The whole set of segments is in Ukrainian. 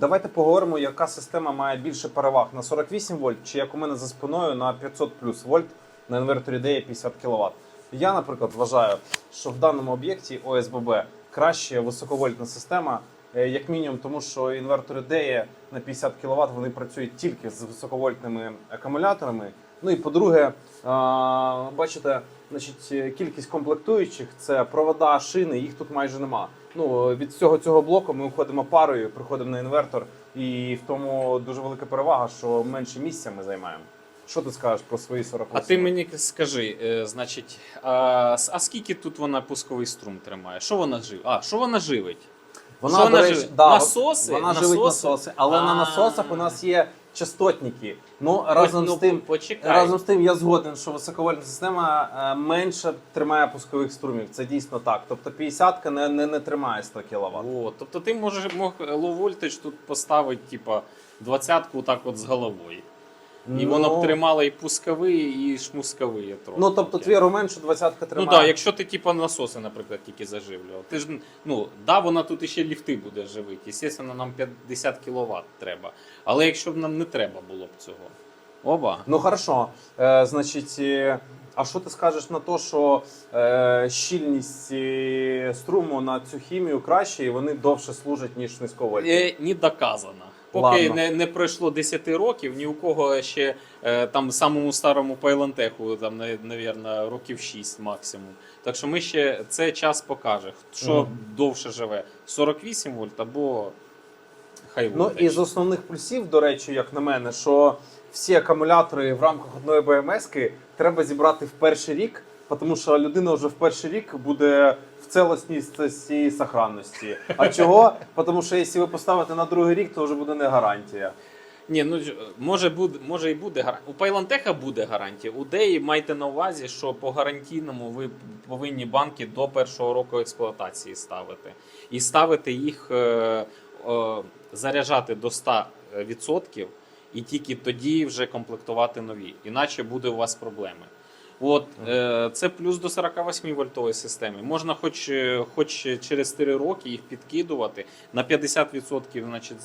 Давайте поговоримо, яка система має більше переваг на 48 вольт, чи як у мене за спиною на 500 плюс вольт на інверторі DE 50 кВт. Я, наприклад, вважаю, що в даному об'єкті ОСББ краще високовольтна система, е, як мінімум, тому що інвертори DE на 50 кВт вони працюють тільки з високовольтними акумуляторами. Ну і по-друге, бачите, значить, е, кількість комплектуючих це провода, шини, їх тут майже нема. Ну, від всього цього блоку ми входимо парою, приходимо на інвертор, і в тому дуже велика перевага, що менше місця ми займаємо. Що ти скажеш про свої 48? А ти мені скажи, е, значить, а, а скільки тут вона пусковий струм тримає? Що вона живить? А, що вона живить? Вона, Що до речі, живить? да, Насоси? Вона Насоси? живить насоси, але на А. насосах у нас є частотники. Ну разом ну, з тим, почекай. разом з тим, я згоден, що високовольтна система е, менше тримає пускових струмів. Це дійсно так. Тобто 50 не, не, не тримає 100 кВт. О, тобто ти можеш мог low voltage тут поставити, типа, двадцятку так от з головою. І воно б тримало і пусковий, і шмусковий трохи. Ну тобто твій аргумент, що 20 Ну так, да, якщо ти типа насоси, наприклад, тільки заживлював. Ти ж ну да, вона тут іще ліфти буде живити. Звісно, нам 50 кВт треба. Але якщо б нам не треба було б цього. Оба. Ну хорошо. Е, значить, е, а що ти скажеш на те, що е, щільність е, струму на цю хімію краще і вони довше служать, ніж низьковольтні? Е, не доказано. Поки Ладно. не, не пройшло 10 років, ні у кого ще е, там самому старому Пайлантеху, там, навірно, років 6 максимум. Так що ми ще це час покаже, що Мгм. довше живе: 48 вольт або хай Ну і з основних плюсів, до речі, як на мене, що всі акумулятори в рамках одної БМС-ки треба зібрати в перший рік, тому що людина вже в перший рік буде в целостністі і сохранності. А чого? Тому що якщо ви поставите на другий рік, то вже буде не гарантія. Ні, ну може буде, може і буде гарантія. У Пайлантеха буде гарантія. У Деї майте на увазі, що по гарантійному ви повинні банки до першого року експлуатації ставити. І ставити їх, е, е, заряджати до 100%, і тільки тоді вже комплектувати нові. Іначе буде у вас проблеми. От е, це плюс до 48 вольтової системи. Можна хоч, е, хоч через 4 роки їх підкидувати на 50%, значить,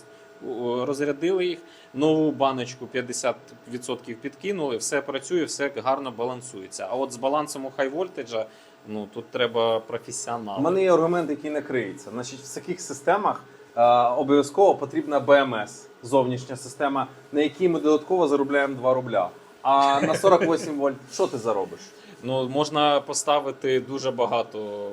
розрядили їх, нову баночку 50% підкинули, все працює, все гарно балансується. А от з балансом у хай вольтеджа, ну тут треба У професіонал. мене є аргумент, який не криється. Значить, в таких системах е, обов'язково потрібна БМС, зовнішня система, на якій ми додатково заробляємо 2 рубля. А на 48 вольт що ти заробиш? Ну можна поставити дуже багато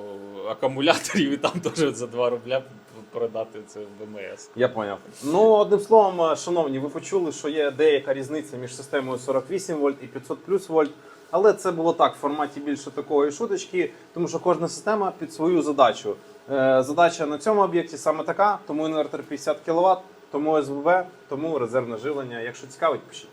акумуляторів і там теж за 2 рубля продати це в БМС. Я поняв. Ну, одним словом, шановні, ви почули, що є деяка різниця між системою 48 вольт і 500 плюс вольт. Але це було так в форматі більше такої шуточки, тому що кожна система під свою задачу. Е, задача на цьому об'єкті саме така, тому інвертор 50 кВт, тому СВБ, тому резервне живлення. Якщо цікавить, пишіть.